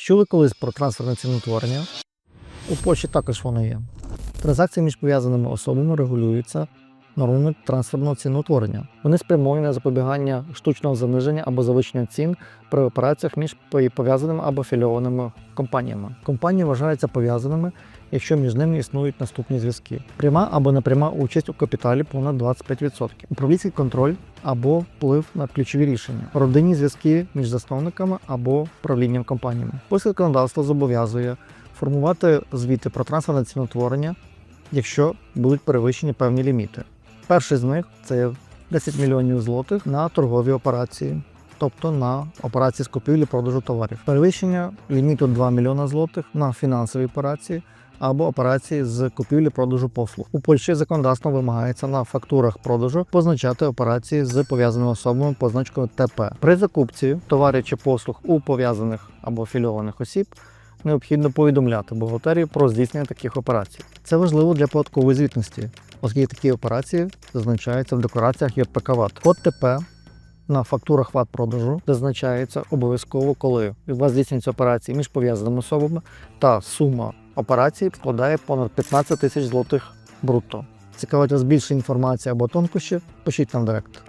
Чули колись про трансферне ціноутворення? У Польщі також воно є. Транзакції між пов'язаними особами регулюються нормами трансферного ціноутворення. Вони спрямовані на запобігання штучного заниження або завищення цін при операціях між пов'язаними або афільованими компаніями. Компанії вважаються пов'язаними, якщо між ними існують наступні зв'язки: пряма або непряма участь у капіталі понад 25%, управлінський контроль або вплив на ключові рішення, родинні зв'язки між засновниками або правлінням компаніями. Польське законодавство зобов'язує формувати звіти про трансферне ціноутворення, якщо будуть перевищені певні ліміти. Перший з них це 10 мільйонів злотих на торгові операції, тобто на операції з купівлі-продажу товарів. Перевищення ліміту 2 мільйона злотих на фінансові операції або операції з купівлі-продажу послуг. У Польщі законодавство вимагається на фактурах продажу позначати операції з пов'язаними особами позначкою ТП. При закупці товарів чи послуг у пов'язаних або афільованих осіб необхідно повідомляти бухгалтерію про здійснення таких операцій. Це важливо для податкової звітності, оскільки такі операції зазначаються в деклараціях ЄПК ВАТ. Код ТП на фактурах ВАТ продажу зазначається обов'язково, коли у вас здійснюються операції між пов'язаними особами та сума операцій складає понад 15 тисяч злотих брутто. Цікавить вас більше інформації або тонкощі, пишіть нам директ.